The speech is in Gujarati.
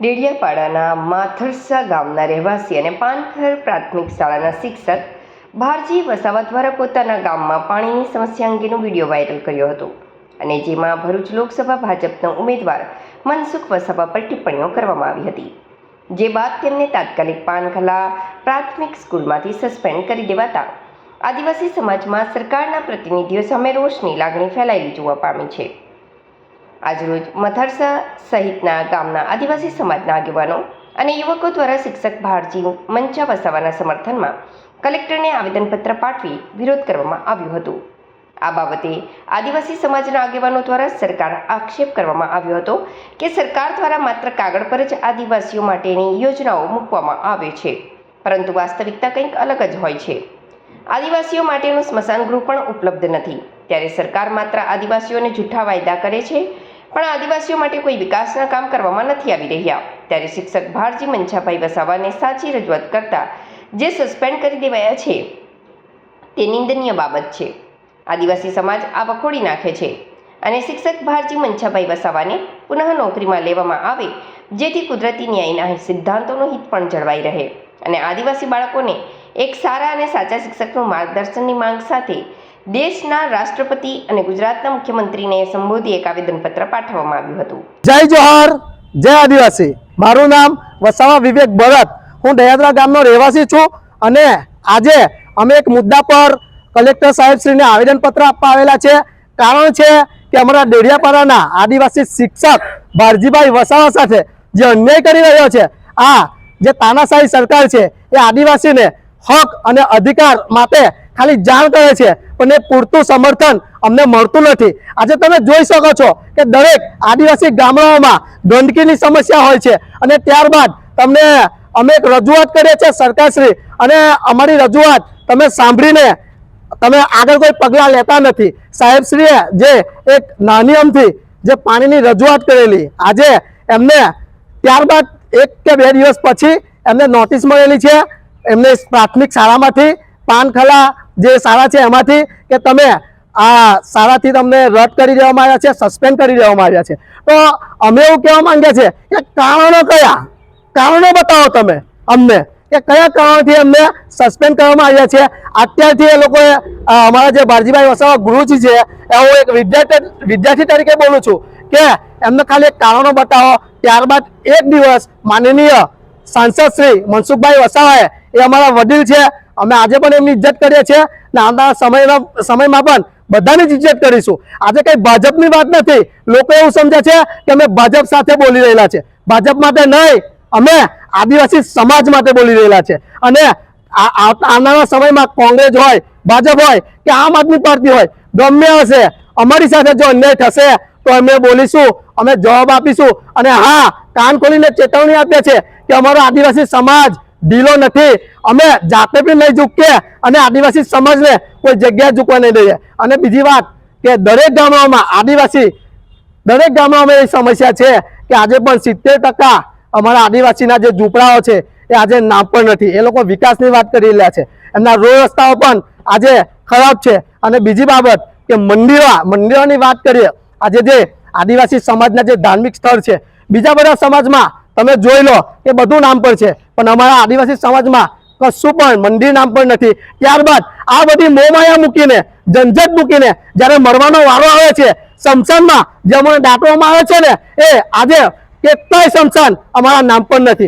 ડેડિયાપાડાના માથરસા ગામના રહેવાસી અને પાનખર પ્રાથમિક શાળાના શિક્ષક ભારજી વસાવા દ્વારા પોતાના ગામમાં પાણીની સમસ્યા અંગેનો વીડિયો વાયરલ કર્યો હતો અને જેમાં ભરૂચ લોકસભા ભાજપના ઉમેદવાર મનસુખ વસાવા પર ટિપ્પણીઓ કરવામાં આવી હતી. જે બાદ તેમને તાત્કાલિક પાનખલા પ્રાથમિક સ્કૂલમાંથી સસ્પેન્ડ કરી દેવાતા આદિવાસી સમાજમાં સરકારના પ્રતિનિધિઓ સામે રોષની લાગણી ફેલાયેલી જોવા પામી છે. આજરોજ મથરસા સહિતના ગામના આદિવાસી સમાજના આગેવાનો અને યુવકો દ્વારા શિક્ષક ભારજી મંચા વસાવાના સમર્થનમાં કલેક્ટરને આવેદનપત્ર પાઠવી વિરોધ કરવામાં આવ્યું હતું. આ બાબતે આદિવાસી સમાજના આગેવાનો દ્વારા સરકાર આક્ષેપ કરવામાં આવ્યો હતો કે સરકાર દ્વારા માત્ર કાગળ પર જ આદિવાસીઓ માટેની યોજનાઓ મૂકવામાં આવે છે, પરંતુ વાસ્તવિકતા કંઈક અલગ જ હોય છે. આદિવાસીઓ માટેનું સ્મશાન ગૃહ પણ ઉપલબ્ધ નથી, ત્યારે સરકાર માત્ર આદિવાસીઓને જૂઠા વાયદા કરે છે પણ આદિવાસીઓ માટે કોઈ વિકાસના કામ કરવામાં નથી આવી રહ્યા. ત્યારે શિક્ષક ભારજી મંછાભાઈ વસાવાને સાચી રજૂઆત કરતા જે સસ્પેન્ડ કરી દેવાયા છે, તે નિંદનીય બાબત છે. આદિવાસી સમાજ આ વખોડી નાખે છે અને શિક્ષક ભારજી મંછાભાઈ વસાવાને પુનઃ નોકરીમાં લેવામાં આવે, જેથી કુદરતી ન્યાયના સિદ્ધાંતોનો હિત પણ જળવાઈ રહે. અને આદિવાસી બાળકોને એક સારા અને સાચા શિક્ષકનું માર્ગદર્શનની માંગ સાથે દેશના રાષ્ટ્રપતિ અને ગુજરાતના મુખ્યમંત્રીને સંબોધી એક આવેદનપત્ર પાઠવવામાં આવ્યું હતું. જય જોહર, જય આદિવાસી. મારું નામ વસાવા વિવેક ભરત. હું દયાદરા ગામનો રહેવાસી છું અને આજે અમે એક મુદ્દા પર કલેક્ટર સાહેબશ્રીને આવેદનપત્ર આપવા આવેલા છે. કારણ છે કે અમારા ડેડિયાપાડાના આદિવાસી શિક્ષક ભારજીભાઈ વસાવા સાથે જે અન્યાય કરી રહ્યો છે, આ જે તાનાશાહી સરકાર છે, એ આદિવાસીને હક અને અધિકાર માટે ખાલી જાણ કરે છે, પણ એ પૂરતું સમર્થન અમને મળતું નથી. આજે તમે જોઈ શકો છો કે દરેક આદિવાસી ગામડાઓમાં ગંદકીની સમસ્યા હોય છે અને ત્યારબાદ તમને અમે એક રજૂઆત કરીએ છીએ સરકારશ્રી અને અમારી રજૂઆત તમે સાંભળીને તમે આગળ કોઈ પગલાં લેતા નથી. સાહેબશ્રીએ જે એક નાની અમથી જે પાણીની રજૂઆત કરેલી, આજે એમને ત્યારબાદ એક કે બે દિવસ પછી એમને નોટિસ મળેલી છે. એમને પ્રાથમિક શાળામાંથી પાનખલા જે શાળા છે એમાંથી કે તમે આ શાળાથી તમને રદ કરી દેવામાં આવ્યા છે સસ્પેન્ડ કરી દેવામાં આવ્યા છે. તો અમે એવું કહેવા માંગીએ છીએ કે કારણો કયા? કારણો બતાવો તમે અમને. કે કયા કારણોથી અમને સસ્પેન્ડ કરવામાં આવ્યા છે? અત્યારથી એ લોકોએ અમારા જે ભારજીભાઈ વસાવા ગુરુજી છે, એ હું એક વિદ્યાર્થી વિદ્યાર્થી તરીકે બોલું છું કે એમને ખાલી કારણો બતાવો. ત્યારબાદ એક દિવસ માનનીય સાંસદ શ્રી મનસુખભાઈ વસાવાએ, એ અમારા વડીલ છે અમે આજે પણ એમની ઇજ્જત કરીએ છીએ ને આવનારા સમયમાં સમયમાં પણ બધાની જ ઇજ્જત કરીશું. આજે કંઈ ભાજપની વાત નથી. લોકો એવું સમજે છે કે અમે ભાજપ સાથે બોલી રહેલા છે. ભાજપ માટે નહીં, અમે આદિવાસી સમાજ માટે બોલી રહેલા છે. અને આવનારા સમયમાં કોંગ્રેસ હોય, ભાજપ હોય કે આમ આદમી પાર્ટી હોય, ગમે હશે અમારી સાથે જો અન્યાય થશે, તો અમે બોલીશું, અમે જવાબ આપીશું. અને હા, કાન ખોલીને ચેતવણી આપીએ છે કે અમારો આદિવાસી સમાજ ઢીલો નથી. અમે જાતે બી નહીં ઝૂકીએ અને આદિવાસી સમાજને કોઈ જગ્યાએ ઝૂકવા નહીં દઈએ. અને બીજી વાત કે દરેક ગામડાઓમાં આદિવાસી, દરેક ગામડાઓમાં એ સમસ્યા છે કે આજે પણ સિત્તેર ટકા અમારા આદિવાસીના જે ઝૂંપડાઓ છે એ આજે નામ પણ નથી. એ લોકો વિકાસની વાત કરી રહ્યા છે. એમના રોડ રસ્તાઓ પણ આજે ખરાબ છે. અને બીજી બાબત કે મંદિરો મંદિરોની વાત કરીએ, આજે જે આદિવાસી સમાજના જે ધાર્મિક સ્થળ છે, બીજા બધા સમાજમાં તમે જોઈ લો કે બધું નામ પર છે. પણ અમારા આદિવાસી સમાજમાં કશું પણ, મંદિર નામ પણ નથી. ત્યારબાદ આ બધી મોમાયા મૂકીને ઝંઝટ મૂકીને જ્યારે મરવાનો વારો આવે છે સમસાનમાં જે અમને દાટવામાં આવે છે ને, એ આજે કેટલાય સમસાન અમારા નામ પર નથી.